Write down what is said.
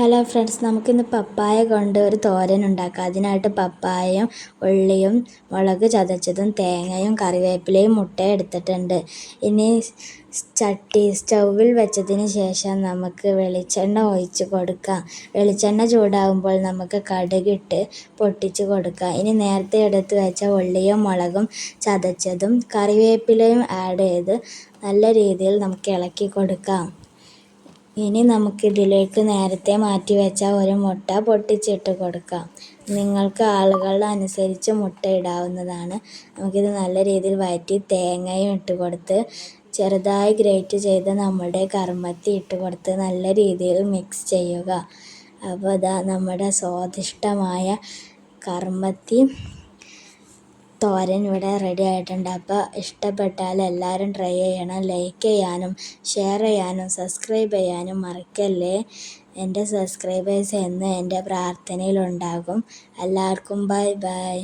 Hello friends നമുക്കിന്ന് പപ്പായ കൊണ്ട് ഒരു തോരൻ ഉണ്ടാക്കാം. അതിനായിട്ട് പപ്പായയും ഉള്ളിയും മുളക് ചതച്ചതും തേങ്ങയും കറിവേപ്പിലയും മുട്ടയും എടുത്തിട്ടുണ്ട്. ഇനി ചട്ടി സ്റ്റൗവിൽ വെച്ചതിന് ശേഷം നമുക്ക് വെളിച്ചെണ്ണ ഒഴിച്ച് കൊടുക്കാം. വെളിച്ചെണ്ണ ചൂടാകുമ്പോൾ നമുക്ക് കടുകിട്ട് പൊട്ടിച്ച് കൊടുക്കാം. ഇനി നേരത്തെ എടുത്ത് വെച്ച ഉള്ളിയും മുളകും ചതച്ചതും കറിവേപ്പിലയും ആഡ് ചെയ്ത് നല്ല രീതിയിൽ നമുക്ക് ഇളക്കി കൊടുക്കാം. ഇനി നമുക്കിതിലേക്ക് നേരത്തെ മാറ്റി വെച്ച ഒരു മുട്ട പൊട്ടിച്ചിട്ട് കൊടുക്കാം. നിങ്ങൾക്ക് ആളുകളുടെ അനുസരിച്ച് മുട്ട ഇടാവുന്നതാണ്. നമുക്കിത് നല്ല രീതിയിൽ വഴറ്റി തേങ്ങയും ഇട്ട് കൊടുത്ത് ചെറുതായി ഗ്രേറ്റ് ചെയ്ത് നമ്മുടെ കർമ്മത്തി ഇട്ട് കൊടുത്ത് നല്ല രീതിയിൽ മിക്സ് ചെയ്യുക. അപ്പോൾ ഇതാ നമ്മുടെ സ്വാദിഷ്ടമായ കർമ്മത്തി തോരൻ ഇവിടെ റെഡി ആയിട്ടുണ്ട്. അപ്പോൾ ഇഷ്ടപ്പെട്ടാൽ എല്ലാവരും ട്രൈ ചെയ്യണം. ലൈക്ക് ചെയ്യാനും ഷെയർ ചെയ്യാനും സബ്സ്ക്രൈബ് ചെയ്യാനും മറക്കല്ലേ? എന്റെ സബ്സ്ക്രൈബേഴ്സ് എന്ന് എന്റെ പ്രാർത്ഥനയിലുണ്ടാകും എല്ലാവർക്കും ബൈ ബൈ